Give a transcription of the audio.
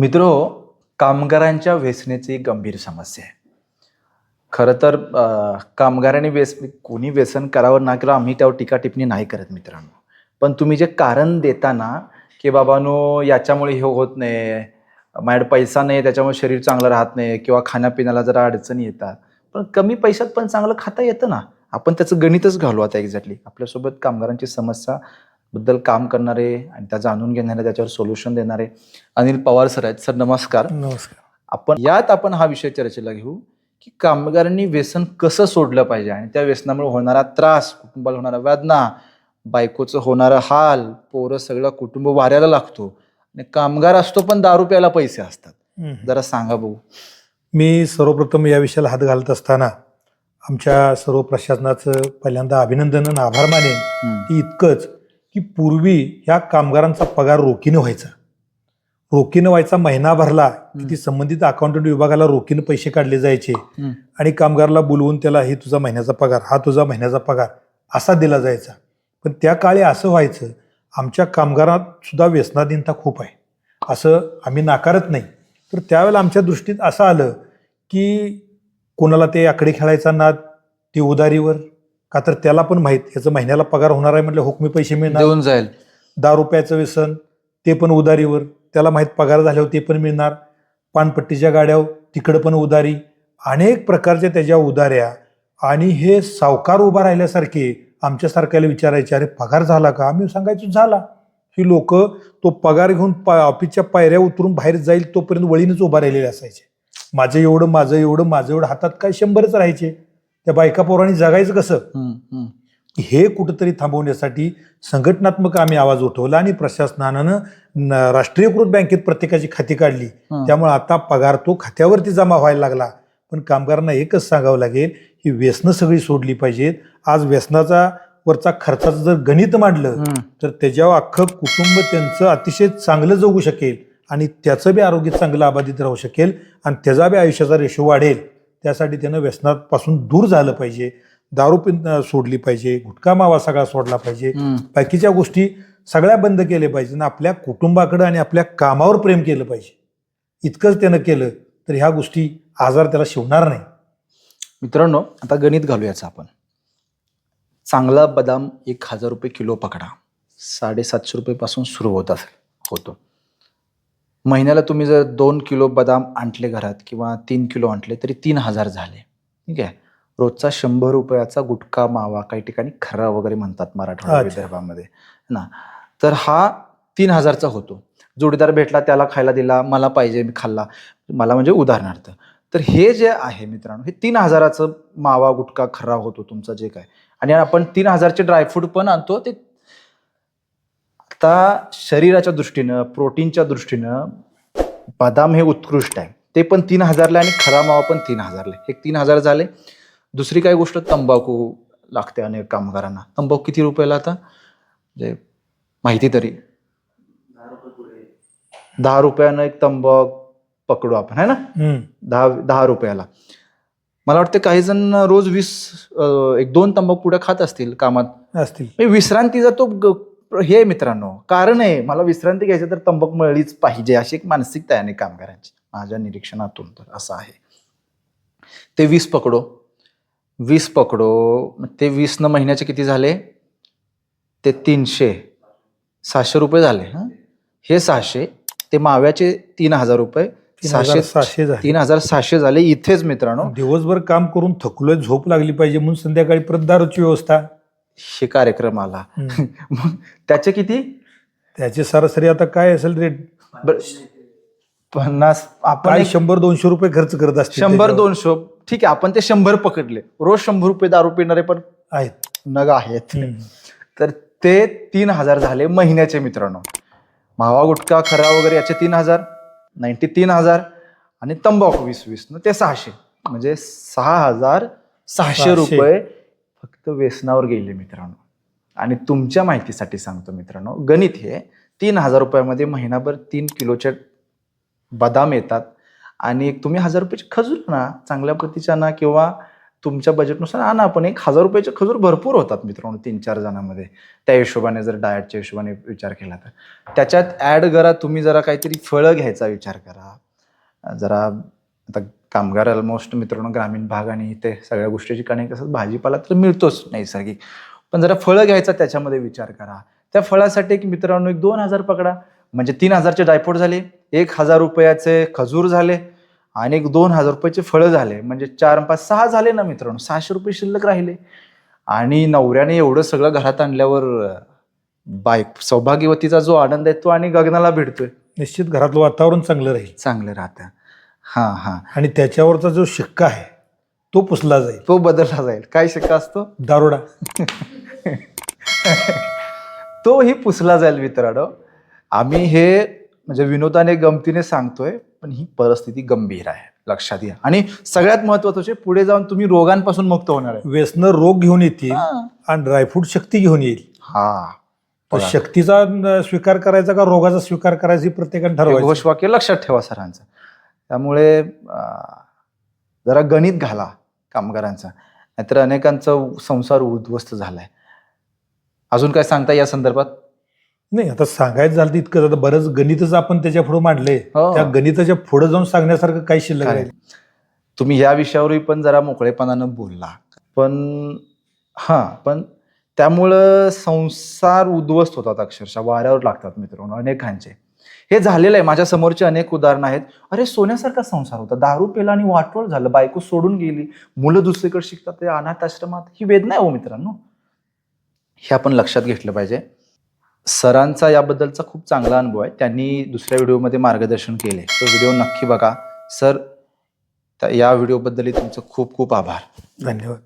मित्र कामगारांच्या व्यसनेची गंभीर समस्या आहे. खरं तर कामगारांनी व्यस कोणी व्यसन करावं ना केलं आम्ही त्यावर टीका टिप्पणी नाही करत मित्रांनो. पण तुम्ही जे कारण देताना की बाबानो याच्यामुळे हे होत नाही माझ्याकडे पैसा नाही त्याच्यामुळे शरीर चांगलं राहत नाही किंवा खाण्यापिण्याला जरा अडचणी येतात पण कमी पैशात पण चांगलं खाता येतं ना. आपण त्याचं गणितच घालू आता एक्झॅक्टली आपल्यासोबत कामगारांची समस्या बद्दल काम करणारे आणि त्या जाणून घेणारे त्याच्यावर सोल्युशन देणारे अनिल पवार सर आहेत. सर नमस्कार. नमस्कार. आपण यात आपण हा विषय चर्चेला घेऊ की कामगारांनी व्यसन कसं सोडलं पाहिजे आणि त्या व्यसनामुळे होणारा त्रास कुटुंबाला होणारा वेदना बायकोचं होणारा हाल पोरं सगळं कुटुंब वाऱ्याला लागतो आणि कामगार असतो पण दारू प्यायला पैसे असतात. जरा सांगा भाऊ. मी सर्वप्रथम या विषयाला हात घालत असताना आमच्या सर्व प्रशासनाचं पहिल्यांदा अभिनंदन आणि आभार मानेन. की इतकंच की पूर्वी ह्या कामगारांचा पगार रोखीनं व्हायचा. रोखीनं व्हायचा महिना भरला की ती संबंधित अकाउंटंट विभागाला रोखीनं पैसे काढले जायचे. आणि कामगारला बोलवून त्याला हे तुझा महिन्याचा पगार हा तुझा महिन्याचा पगार असा दिला जायचा. पण त्या काळी असं व्हायचं आमच्या कामगारात सुद्धा व्यसनाधीनता खूप आहे. असं आम्ही नाकारत नाही. तर त्यावेळेला आमच्या दृष्टीत असं आलं की कोणाला ते आकडे खेळायचा नाद ते उदारीवर? का तर त्याला पण माहीत याचं महिन्याला पगार होणार आहे म्हटलं हुकमी पैसे मिळणार. देऊन जाईल. दहा रुपयाचं व्यसन ते पण उदारीवर. त्याला माहीत पगार झाल्यावर ते पण मिळणार. पानपट्टीच्या गाड्यावर तिकडं पण उदारी. अनेक प्रकारच्या त्याच्या उदाऱ्या. आणि हे सावकार उभा राहिल्यासारखे आमच्यासारख्याला विचारायचे अरे पगार झाला का? आम्ही सांगायचो झाला. ही लोक तो पगार घेऊन पा ऑफिसच्या पायऱ्या उतरून बाहेर जाईल तोपर्यंत वळीनच उभा राहिलेले असायचे. माझं एवढं माझं एवढं माझं एवढं हातात काय शंभरच राहायचे. त्या बायका पोरांनी जगायचं कसं. हे कुठंतरी थांबवण्यासाठी संघटनात्मक आम्ही आवाज उठवला आणि प्रशासनानं राष्ट्रीयकृत बँकेत प्रत्येकाची खाती काढली. त्यामुळे आता पगार तो खात्यावरती जमा व्हायला लागला पण कामगारांना एकच सांगावं लागेल ही व्यसनं सगळी सोडली पाहिजेत आज व्यसनाचा वरचा खर्चाचं जर गणित मांडलं. तर त्याच्यावर अख्खं कुटुंब त्यांचं अतिशय चांगलं जगू शकेल आणि त्याचं बी आरोग्य चांगलं अबाधित राहू शकेल आणि त्याचा बी आयुष्याचा रेशो वाढेल त्यासाठी त्यानं व्यसनापासून दूर झालं पाहिजे. दारू पिन सोडली पाहिजे. गुटखा मावा सगळा सोडला पाहिजे. बाकीच्या गोष्टी सगळ्या बंद केल्या पाहिजे आणि आपल्या कुटुंबाकडं आणि आपल्या कामावर प्रेम केलं पाहिजे. इतकंच त्यानं केलं तर ह्या गोष्टी आजार त्याला शिवणार नाही. मित्रांनो आता गणित घालू याचं आपण. चांगला बदाम एक हजार रुपये किलो पकडा. साडेसातशे रुपयेपासून सुरू होत असेल होतो. महिन्याला तुम्ही जर दोन किलो बदाम आणले घरात किंवा तीन किलो आणले तरी तीन हजार झाले. ठीक आहे? रोजचा शंभर रुपयाचा गुटखा मावा काही ठिकाणी खरा वगैरे म्हणतात मराठवाडा. विदर्भामध्ये. ना? तर हा तीन हजारचा होतो. जोडीदार भेटला त्याला खायला दिला मला पाहिजे मी खाल्ला. मला म्हणजे उदाहरणार्थ. तर हे जे आहे मित्रांनो हे तीन हजाराचं मावा गुटखा खरा होतो तुमचा जे काय. आणि आपण तीन हजारचे ड्रायफ्रूट पण आणतो ते आता शरीराच्या दृष्टीनं प्रोटीनच्या दृष्टीनं बदाम हे उत्कृष्ट आहे. ते पण तीन हजारला आणि खरा मावा पण तीन हजारला हे तीन हजार झाले. दुसरी काय गोष्ट तंबाखू लागते अनेक कामगारांना. तंबाखू किती रुपयाला आता? म्हणजे माहिती तरी. दहा रुपयानं एक तंबाखू पकडू आपण है ना. दहा दहा रुपयाला. मला वाटतं काही जण रोज वीस एक दोन तंबाखू पुढे खात असतील कामात. असतील. म्हणजे विश्रांतीचा तो हे मित्रांनो कारण आहे मला विश्रांती घ्यायची तर तंबाखू मिळलीच पाहिजे अशी एक मानसिकता आहे अनेक कामगारांची माझ्या निरीक्षणातून तर असं आहे. ते वीस पकडो वीस पकडो ते वीस न महिन्याचे किती झाले? ते तीनशे सहाशे रुपये झाले हं? हे सहाशे ते माव्याचे तीन हजार रुपये सहाशे सहाशे झाले. तीन हजार सहाशे झाले इथेच मित्रांनो. दिवसभर काम करून थकलोय झोप लागली पाहिजे म्हणून संध्याकाळी परत दारूची व्यवस्था. हे कार्यक्रम आला. हम्म. मग त्याचे किती? त्याची सरासरी आता काय असेल रेट बर. पन्नास आपण काय एक शंभर दोनशे रुपये खर्च करत असतील शंभर त्याच्यावर. दोनशे. ठीक आहे आपण ते शंभर पकडले. रोज शंभर रुपये दारू पिणारे पण आहेत. नग आहेत. हम्म. तर ते तीन हजार झाले महिन्याचे मित्रांनो. मावा गुटखा खरा वगैरे याचे तीन हजार नाईन्टी तीन हजार आणि तंबाखू वीस वीस. न ते सहाशे. म्हणजे सहा हजार सहाशे सहाशे. रुपये तर व्यसनावर गेले मित्रांनो. आणि तुमच्या माहितीसाठी सांगतो मित्रांनो गणित हे तीन हजार रुपयामध्ये महिनाभर तीन किलोचे बदाम येतात. आणि एक तुम्ही हजार रुपयाचे खजूर ना चांगल्या प्रतीच्या ना किंवा तुमच्या बजेटनुसार आणा पण एक हजार रुपयाचे खजूर भरपूर होतात मित्रांनो तीन चार जणांमध्ये. त्या हिशोबाने जर डाएटच्या हिशोबाने विचार केला तर. त्याच्यात ॲड करा तुम्ही जरा काहीतरी फळं घ्यायचा विचार करा. जरा आता कामगार ऑलमोस्ट मित्रांनो ग्रामीण भाग आणि ते सगळ्या गोष्टीची कनेक्ट असतात भाजीपाला तर मिळतोच नैसर्गिक. पण जरा फळं घ्यायचा त्याच्यामध्ये विचार करा. त्या फळासाठी एक मित्रांनो एक दोन हजार पकडा. म्हणजे तीन हजारचे ड्रायफ्रूट झाले एक हजार रुपयाचे खजूर झाले आणि एक दोन हजार रुपयाचे फळं झाले. म्हणजे चार पाच सहा झाले ना मित्रांनो सहाशे रुपये शिल्लक राहिले. आणि नवऱ्याने एवढं सगळं घरात आणल्यावर बाईक सौभाग्यवतीचा जो आनंद आहे तो आणि गगनाला भेटतोय निश्चित घरातलं वातावरण चांगलं राहील. चांगलं राहतं. हां हां. आणि त्याच्यावरचा जो शिक्का आहे तो पुसला जाईल. तो बदलला जाईल. काय शिक्का असतो? दारोडा. तोही पुसला जाईल मित्रांनो. आम्ही हे म्हणजे विनोदाने गमतीने सांगतोय पण ही परिस्थिती गंभीर आहे. लक्षात घ्या. आणि सगळ्यात महत्वाचं म्हणजे पुढे जाऊन तुम्ही रोगांपासून मुक्त होणार आहे. व्यसन रोग घेऊन येतील. आणि ड्रायफ्रूट शक्ती घेऊन येईल. हा. तर. शक्तीचा स्वीकार करायचा का रोगाचा स्वीकार करायचा ही प्रत्येकाने ठरवायचं. घोषवाक्य लक्षात ठेवा सरांचं. त्यामुळे जरा गणित घाला कामगारांचा. नाहीतर अनेकांचा संसार उद्ध्वस्त झालाय. अजून काय सांगता या संदर्भात? नाही आता सांगायचं झालं तर इतकं आता बरंच गणितच आपण त्याच्या पुढे मांडले हो. त्या गणिताच्या पुढे जाऊन सांगण्यासारखं काही शिल्लक? राहील तुम्ही ह्या विषयावरही पण जरा मोकळेपणानं बोलला. पण हां पण त्यामुळं संसार उद्ध्वस्त होतात अक्षरशः. वाऱ्यावर लागतात मित्रांनो अनेकांचे. हे झालेलं आहे. माझ्या समोरचे अनेक उदाहरणं आहेत. अरे सोन्यासारखा संसार होता. दारू पेला आणि वाटोळ झालं. बायको सोडून गेली. मुलं दुसरीकडे शिकतात. ते अनाथ आश्रमात. ही वेदना आहे हो मित्रांनो. हे आपण लक्षात घेतलं पाहिजे. सरांचा याबद्दलचा खूप चांगला अनुभव आहे. त्यांनी दुसऱ्या व्हिडिओमध्ये मार्गदर्शन केले तो व्हिडिओ नक्की बघा. सर या व्हिडिओबद्दलही तुमचं खूप खूप आभार. धन्यवाद.